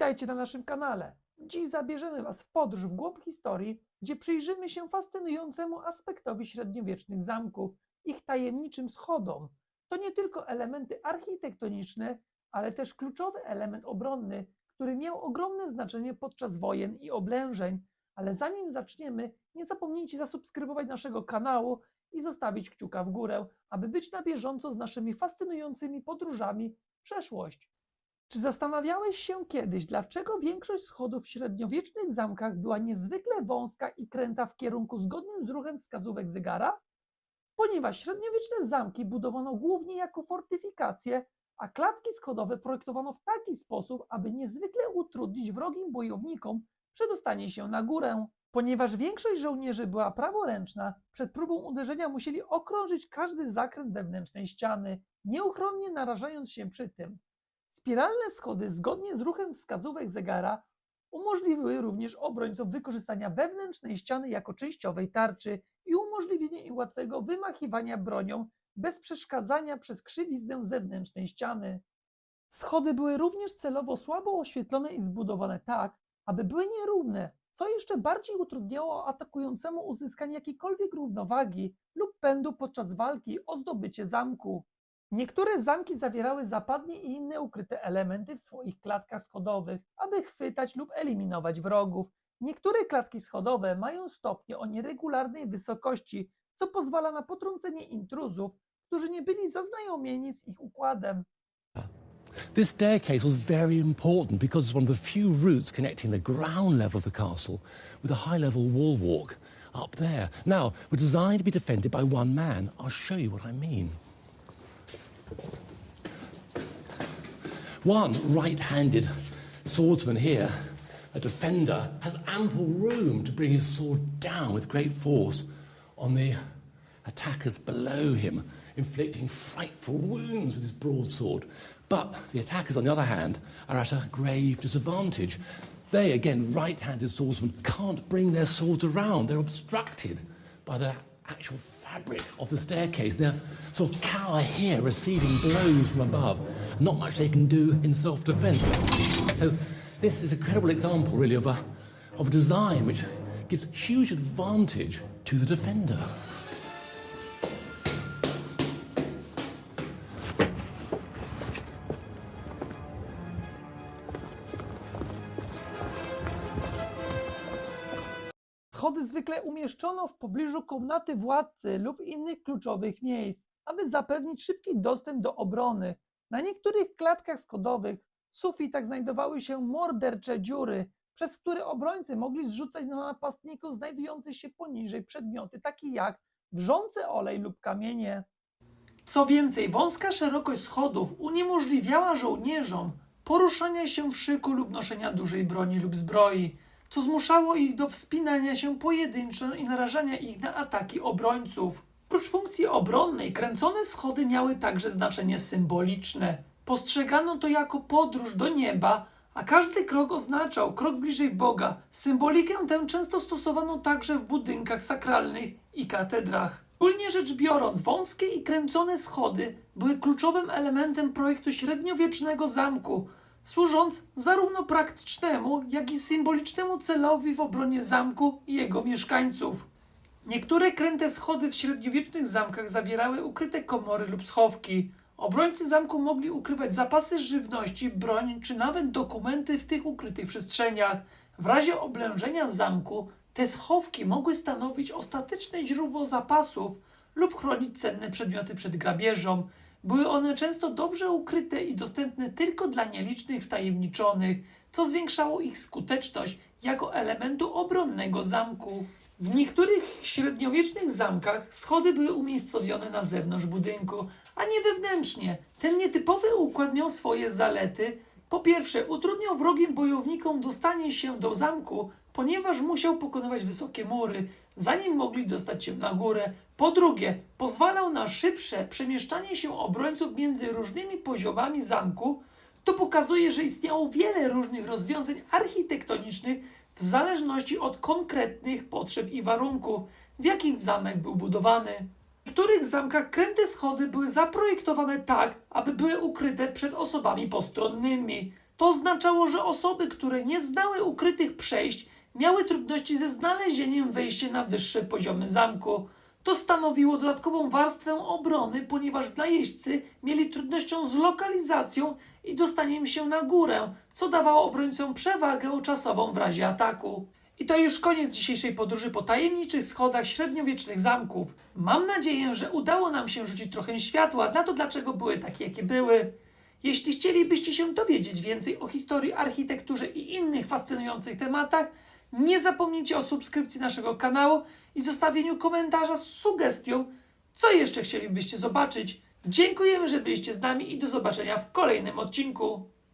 Witajcie na naszym kanale. Dziś zabierzemy Was w podróż w głąb historii, gdzie przyjrzymy się fascynującemu aspektowi średniowiecznych zamków, ich tajemniczym schodom. To nie tylko elementy architektoniczne, ale też kluczowy element obronny, który miał ogromne znaczenie podczas wojen i oblężeń. Ale zanim zaczniemy, nie zapomnijcie zasubskrybować naszego kanału i zostawić kciuka w górę, aby być na bieżąco z naszymi fascynującymi podróżami w przeszłość. Czy zastanawiałeś się kiedyś, dlaczego większość schodów w średniowiecznych zamkach była niezwykle wąska i kręta w kierunku zgodnym z ruchem wskazówek zegara? Ponieważ średniowieczne zamki budowano głównie jako fortyfikacje, a klatki schodowe projektowano w taki sposób, aby niezwykle utrudnić wrogim bojownikom przedostanie się na górę. Ponieważ większość żołnierzy była praworęczna, przed próbą uderzenia musieli okrążyć każdy zakręt wewnętrznej ściany, nieuchronnie narażając się przy tym. Spiralne schody zgodnie z ruchem wskazówek zegara umożliwiły również obrońcom wykorzystania wewnętrznej ściany jako częściowej tarczy i umożliwienie im łatwego wymachiwania bronią bez przeszkadzania przez krzywiznę zewnętrznej ściany. Schody były również celowo słabo oświetlone i zbudowane tak, aby były nierówne, co jeszcze bardziej utrudniało atakującemu uzyskanie jakiejkolwiek równowagi lub pędu podczas walki o zdobycie zamku. Niektóre zamki zawierały zapadnie i inne ukryte elementy w swoich klatkach schodowych, aby chwytać lub eliminować wrogów. Niektóre klatki schodowe mają stopnie o nieregularnej wysokości, co pozwala na potrącenie intruzów, którzy nie byli zaznajomieni z ich układem. This staircase was very important because it's one of the few routes connecting the ground level of the castle with a high level wall walk up there. Now, we're designed to be defended by one man. I'll show you what I mean. One right handed swordsman here, a defender, has ample room to bring his sword down with great force on the attackers below him, inflicting frightful wounds with his broadsword. But the attackers, on the other hand, are at a grave disadvantage. They, again, right handed swordsmen, can't bring their swords around. They're obstructed by the actual fabric of the staircase. They're sort of cower here, receiving blows from above. Not much they can do in self defense. So, this is a credible example, really, of a, of a design which gives huge advantage to the defender. Schody zwykle umieszczono w pobliżu komnaty władcy lub innych kluczowych miejsc, aby zapewnić szybki dostęp do obrony. Na niektórych klatkach schodowych w sufitach znajdowały się mordercze dziury, przez które obrońcy mogli zrzucać na napastników znajdujące się poniżej przedmioty, takie jak wrzący olej lub kamienie. Co więcej, wąska szerokość schodów uniemożliwiała żołnierzom poruszania się w szyku lub noszenia dużej broni lub zbroi, co zmuszało ich do wspinania się pojedynczo i narażania ich na ataki obrońców. Oprócz funkcji obronnej, kręcone schody miały także znaczenie symboliczne. Postrzegano to jako podróż do nieba, a każdy krok oznaczał krok bliżej Boga. Symbolikę tę często stosowano także w budynkach sakralnych i katedrach. Ogólnie rzecz biorąc, wąskie i kręcone schody były kluczowym elementem projektu średniowiecznego zamku, służąc zarówno praktycznemu, jak i symbolicznemu celowi w obronie zamku i jego mieszkańców. Niektóre kręte schody w średniowiecznych zamkach zawierały ukryte komory lub schowki. Obrońcy zamku mogli ukrywać zapasy żywności, broń czy nawet dokumenty w tych ukrytych przestrzeniach. W razie oblężenia zamku te schowki mogły stanowić ostateczne źródło zapasów lub chronić cenne przedmioty przed grabieżą. Były one często dobrze ukryte i dostępne tylko dla nielicznych wtajemniczonych, co zwiększało ich skuteczność jako elementu obronnego zamku. W niektórych średniowiecznych zamkach schody były umiejscowione na zewnątrz budynku, a nie wewnętrznie. Ten nietypowy układ miał swoje zalety. Po pierwsze, utrudniał wrogim bojownikom dostanie się do zamku, ponieważ musiał pokonywać wysokie mury, zanim mogli dostać się na górę. Po drugie, pozwalał na szybsze przemieszczanie się obrońców między różnymi poziomami zamku. To pokazuje, że istniało wiele różnych rozwiązań architektonicznych w zależności od konkretnych potrzeb i warunków, w jakich zamek był budowany. W niektórych zamkach kręte schody były zaprojektowane tak, aby były ukryte przed osobami postronnymi. To oznaczało, że osoby, które nie znały ukrytych przejść, miały trudności ze znalezieniem wejścia na wyższe poziomy zamku. To stanowiło dodatkową warstwę obrony, ponieważ najeźdźcy mieli trudnością z lokalizacją i dostaniem się na górę, co dawało obrońcom przewagę czasową w razie ataku. I to już koniec dzisiejszej podróży po tajemniczych schodach średniowiecznych zamków. Mam nadzieję, że udało nam się rzucić trochę światła na to, dlaczego były takie, jakie były. Jeśli chcielibyście się dowiedzieć więcej o historii, architekturze i innych fascynujących tematach, nie zapomnijcie o subskrypcji naszego kanału i zostawieniu komentarza z sugestią, co jeszcze chcielibyście zobaczyć. Dziękujemy, że byliście z nami i do zobaczenia w kolejnym odcinku.